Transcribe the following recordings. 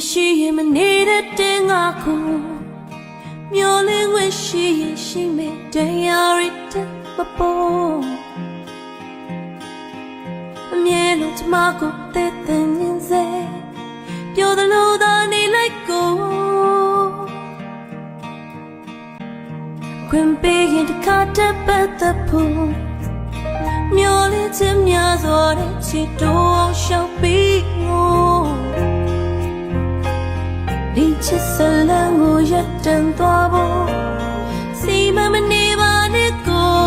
မရှိရင်မနေတဲ့တဲ့ငါကိုမျောလင်းဝင်ရှိရင်ရှိမယ်တရားရတဲ့မပေါ်အမြဲလုံးကျမကိုတဲ့တဲ့ညင်စေပြောသလိုသာနေလိုက်ကိုခွင်ပေးရင်တစ်ခါတည်းပတ်သက်ဖို့မျောလင်းခြင်းများစွာတဲ့ချစ်တော်အောင်ရှောက်ပြီးငို ဒီချစ်စလန်ကိုရတန်သွားဖို့စီမမနေပါနဲ့ကို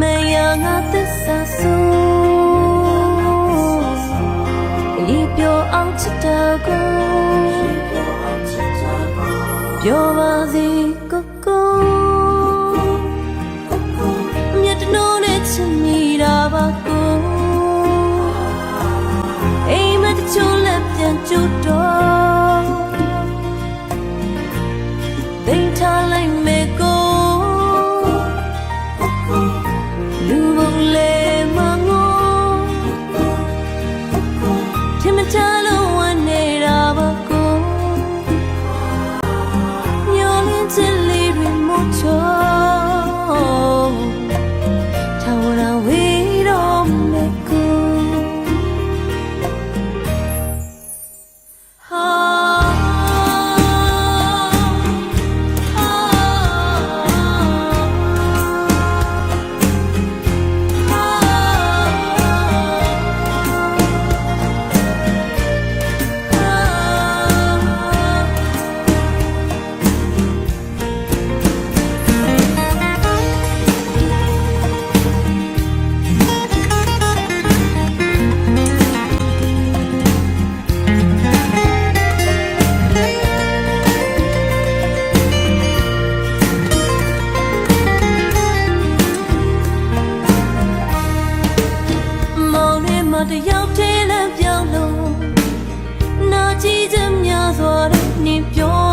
မယငါသစ္စာဆိုဤပြောအောင်ချစ်တော်ကိုပြောပါစေကို လက် တယောက်တည်းလည်းပြောင်းလို့နာကြည့်ချင်များစွာတဲ့နေပြော